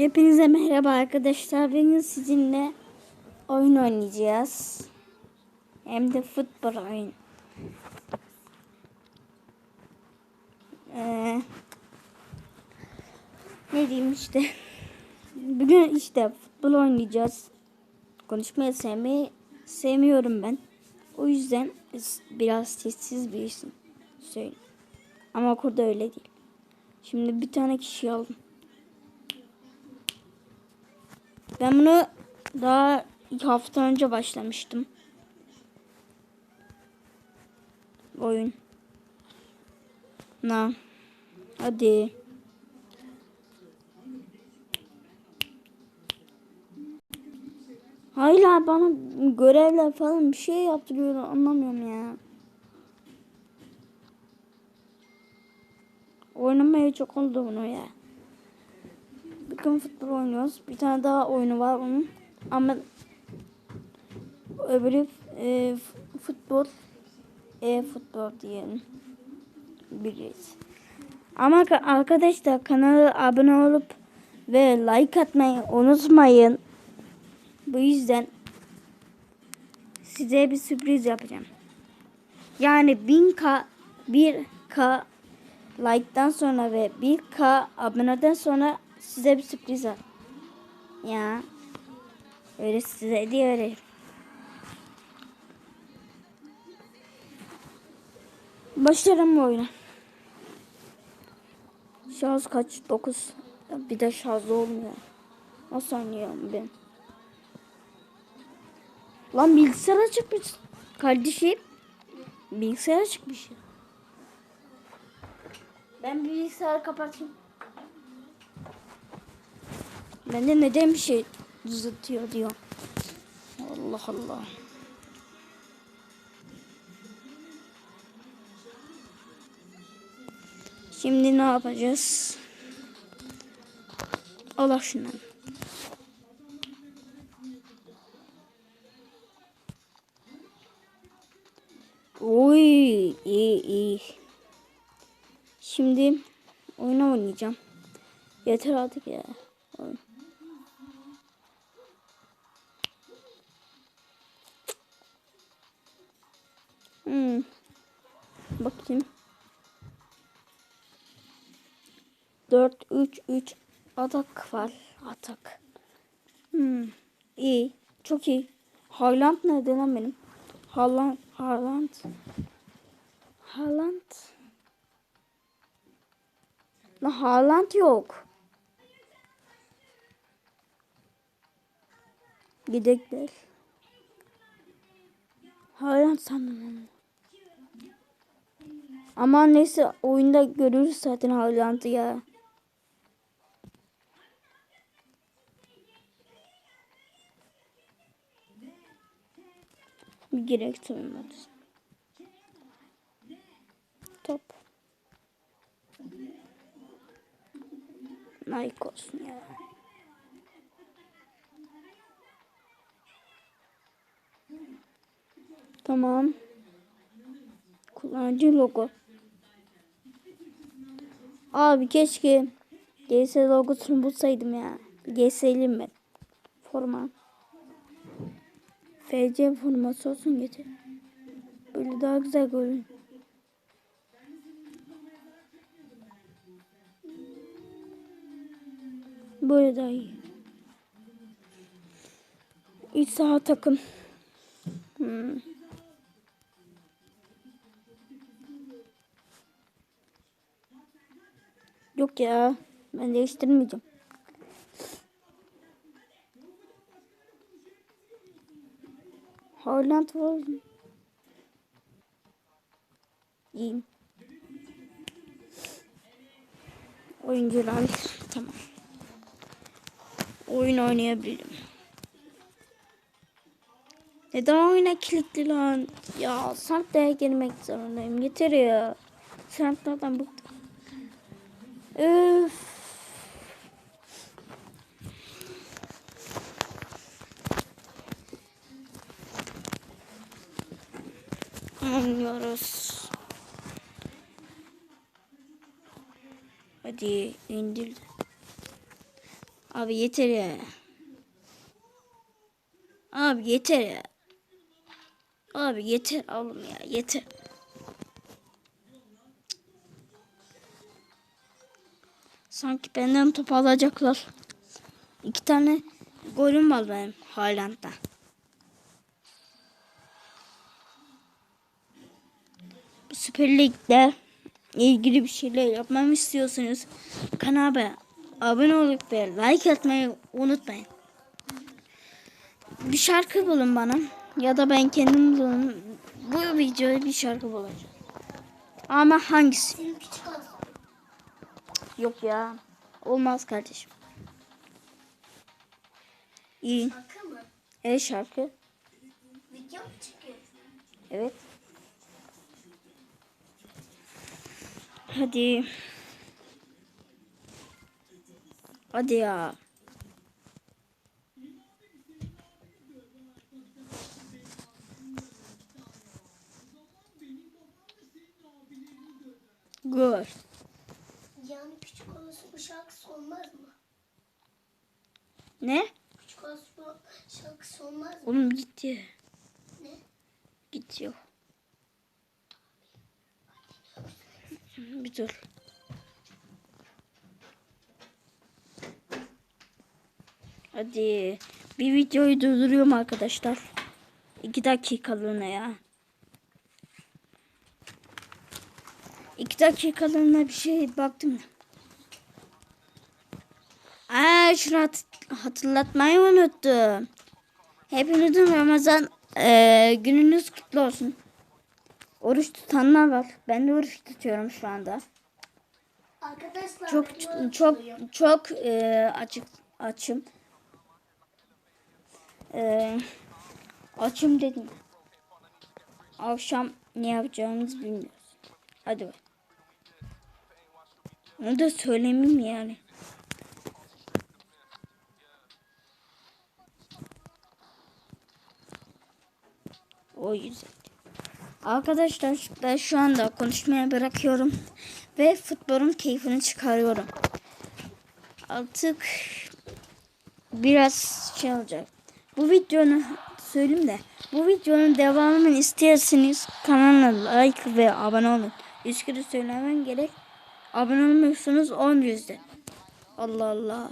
Hepinize merhaba arkadaşlar. Bugün sizinle oyun oynayacağız. Hem de futbol oyun. Ee, ne diyeyim işte. Bugün işte futbol oynayacağız. Konuşmayı sevmeyi sevmiyorum ben. O yüzden biraz sessiz bir isim söyle. Ama okulda öyle değil. Şimdi bir tane kişi aldım. Ben bunu daha iki hafta önce başlamıştım. Oyun. Na. Hadi. Hayır bana görevler falan bir şey yaptırıyor anlamıyorum ya. Oynamaya çok oldu bunu ya. Bugün futbol oynuyoruz. Bir tane daha oyunu var onun. Ama öbürü e, futbol e futbol diyelim. Biliriz. Ama ka- arkadaşlar kanala abone olup ve like atmayı unutmayın. Bu yüzden size bir sürpriz yapacağım. Yani 1000k 1k like'dan sonra ve 1k aboneden sonra size bir sürpriz var. Ya. Öyle size diye öyle. Başlayalım mı oyuna? Şarj kaç? 9. Bir de şarj olmuyor. Nasıl oynuyorum ben? Lan bilgisayara çıkmış. Kardeşim. Bilgisayara çıkmış. Ben bilgisayarı kapatayım. Bende neden bir şey zıtıyor diyor. Allah Allah. Şimdi ne yapacağız? Allah şundan. Oy iyi iyi. Şimdi oyuna oynayacağım. Yeter artık ya. Bakayım. 4 3 3 atak var. Atak. Hmm. İyi. Çok iyi. Haaland nerede lan benim? Haaland. Haaland. Haaland. Lan Haaland yok. Gidekler. Haaland sandım. Ama neyse oyunda görürüz zaten Haaland'ı ya. Bir gerek tanımadı. Top. Nike olsun ya. Tamam. Kullanıcı logo. Abi keşke GS logosunu bulsaydım ya. GS'liyim ben. Forma. FC forması olsun getir. Böyle daha güzel görünüyor. Böyle daha iyi. İç saha takım. Hmm. Yok ya. Ben değiştirmeyeceğim. Holland var. İyiyim. Oyuncular tamam. Oyun oynayabilirim. Neden oyuna kilitli lan? Ya Samp'taya girmek zorundayım. Yeter ya. Samp'lardan bıktım. Öf. Anlıyoruz. Hadi indir. Abi yeter ya. Abi yeter ya. Abi yeter oğlum ya yeter. Sanki benden top alacaklar. İki tane golüm var benim Haaland'da. Bu Süper Lig'de ilgili bir şeyler yapmamı istiyorsanız kanala abone olup ve like atmayı unutmayın. Bir şarkı bulun bana ya da ben kendim bulun. Bu videoya bir şarkı bulacağım. Ama hangisi? Senin küçük olsun. Yok ya. Olmaz kardeşim. İyi. Şarkı mı? Evet şarkı. Video mu çıkıyor? Evet. Hadi. Hadi ya. Gol. Yani küçük olsun bu şarkısı olmaz mı? Ne? Küçük bu şarkısı olmaz mı? Oğlum gitti. Ne? Gidiyor. Bir dur. Hadi. Bir videoyu durduruyorum arkadaşlar. İki dakikalığına ya. İki dakikalığına bir şey baktım. Aa şunu hat- hatırlatmayı unuttum. Hepinizin Ramazan eee, gününüz kutlu olsun. Oruç tutanlar var. Ben de oruç tutuyorum şu anda. Arkadaşlar Çok çok çok eee, açık açım. Eee, açım dedim. Akşam ne yapacağımızı bilmiyoruz. Hadi bak. Onu da söylemeyeyim yani. O yüzden. Arkadaşlar ben şu anda konuşmaya bırakıyorum ve futbolun keyfini çıkarıyorum. Artık biraz şey olacak. Bu videonun söyleyeyim de bu videonun devamını isterseniz kanala like ve abone olun. Üç kere söylemem gerek. Abone olmuyorsunuz 10 yüzde. Allah Allah.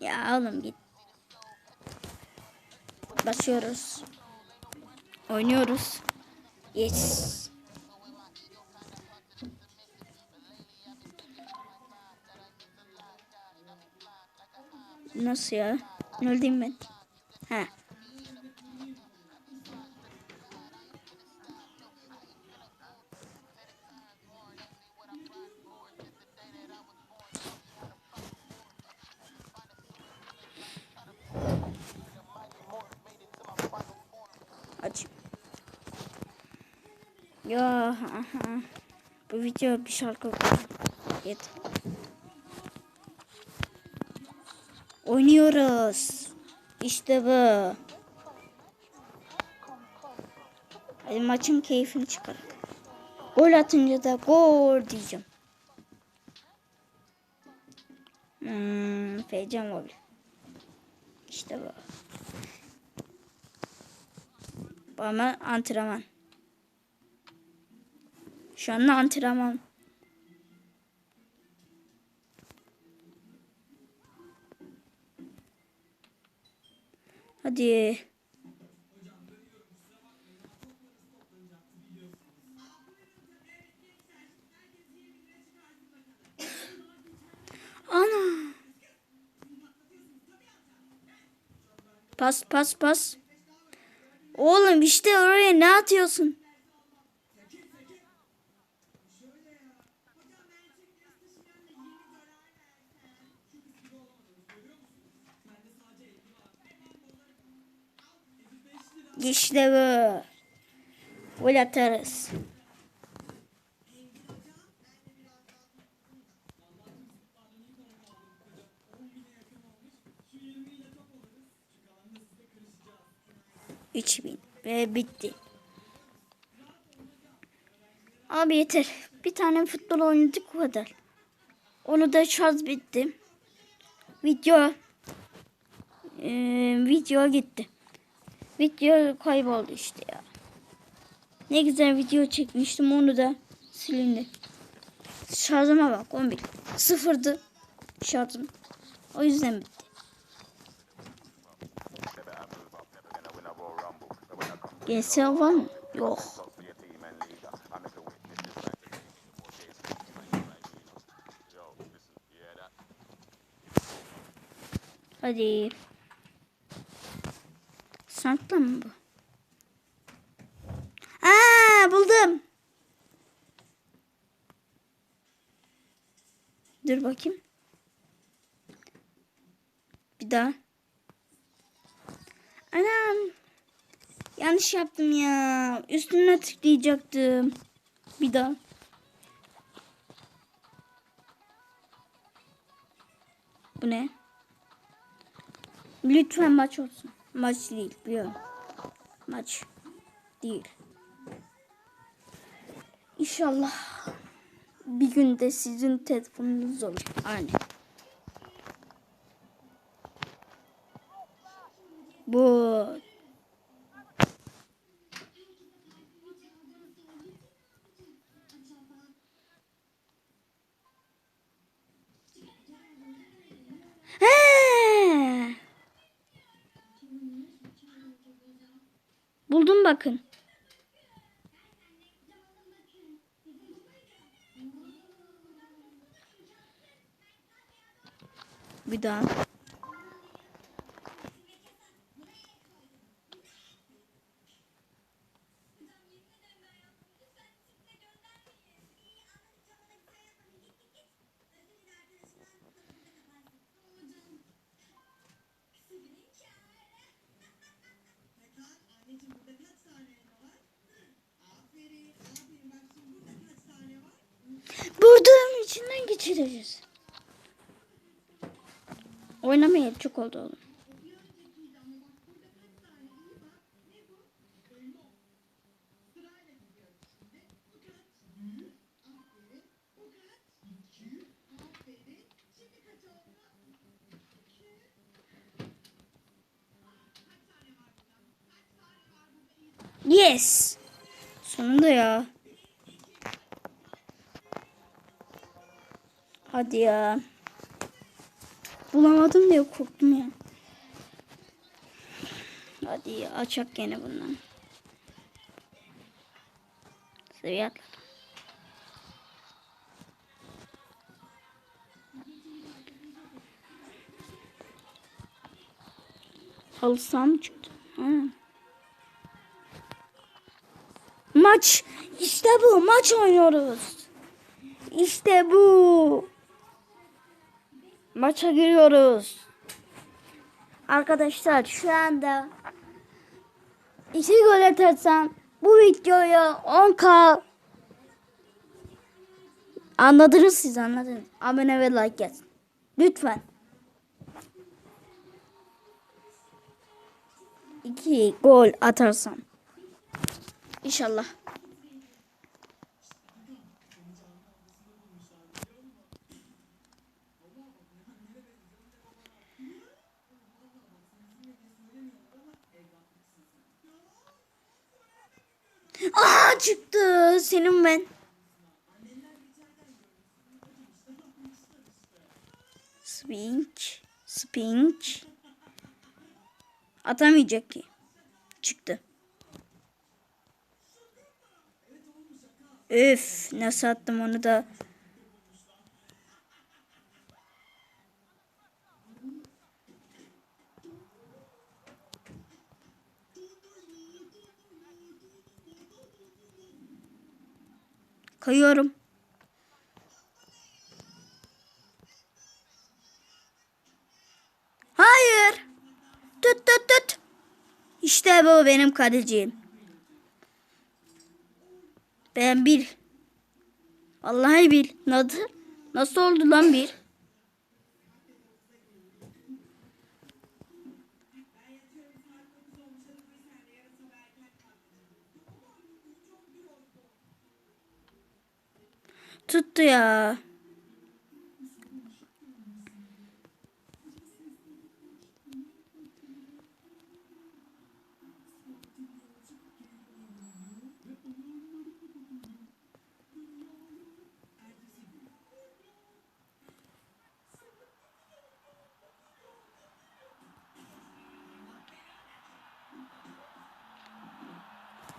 Ya oğlum git. Basıyoruz. Oynuyoruz. Yes. Nasıl ya? Öldüm ben. Ha. Ya aha. Bu video bir şarkı. Yeter. Oynuyoruz. İşte bu. Hadi maçın keyfini çıkarık. Gol atınca da gol diyeceğim. Hmm, FC Mobil. İşte bu. Ama antrenman. Şu anda antrenman. Hadi. Ana. Pas pas pas. Oğlum işte oraya ne atıyorsun? İşte bu. Gol atarız. Üç bin ve bitti. Abi yeter. Bir tane futbol oynadık bu kadar. Onu da şarj bitti. Video eee, video gitti. Video kayboldu işte ya. Ne güzel video çekmiştim onu da silindi. Şarjıma bak 11. Sıfırdı şarjım. O yüzden bitti. GSL var mı? Yok. Hadi. Santla mı bu? Aa buldum. Dur bakayım. Bir daha. Anam. Yanlış yaptım ya. Üstüne tıklayacaktım. Bir daha. Bu ne? Lütfen maç olsun. Maç değil biliyorum. Maç değil. İnşallah bir günde sizin telefonunuz olur. Aynen. Bu Buldum bakın. Bir daha. Geçireceğiz. Oynamaya çok oldu oğlum. Yes. Sonunda ya. Hadi ya. Bulamadım diye korktum ya. Hadi açak gene bundan. Seviye atla. Halı saha mı çıktı? Ha. Maç. İşte bu. Maç oynuyoruz. İşte bu. Maça giriyoruz. Arkadaşlar şu anda iki gol atarsam bu videoya 10k anladınız siz anladınız. Abone ve like yazın. Lütfen. İki gol atarsam. İnşallah. Çıktı senin ben. Spink. Spink. Atamayacak ki. Çıktı. Üf nasıl attım onu da. Kayıyorum. Hayır. Tut tut tut. İşte bu benim kalecim. Ben bir. Vallahi bir. Nasıl? Nasıl oldu lan bir? tuttu ya.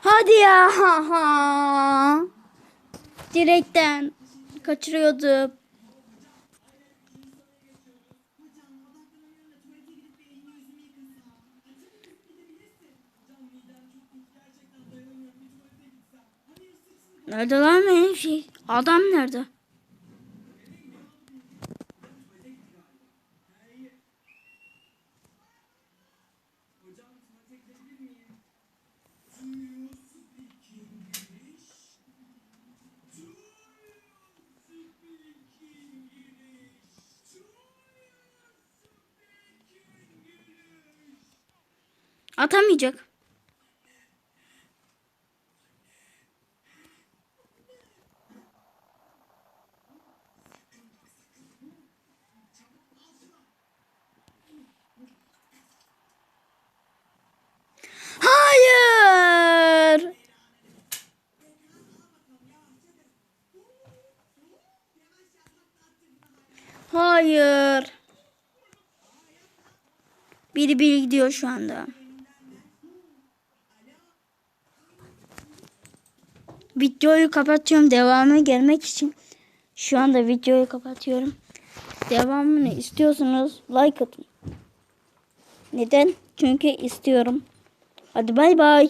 Hadi ya. Ha ha. Direkten kaçırıyordu. Nerede lan benim şey? Adam nerede? Atamayacak. Hayır. Hayır. Biri biri gidiyor şu anda. Videoyu kapatıyorum. Devamı gelmek için şu anda videoyu kapatıyorum. Devamını istiyorsanız like atın. Neden? Çünkü istiyorum. Hadi bay bay.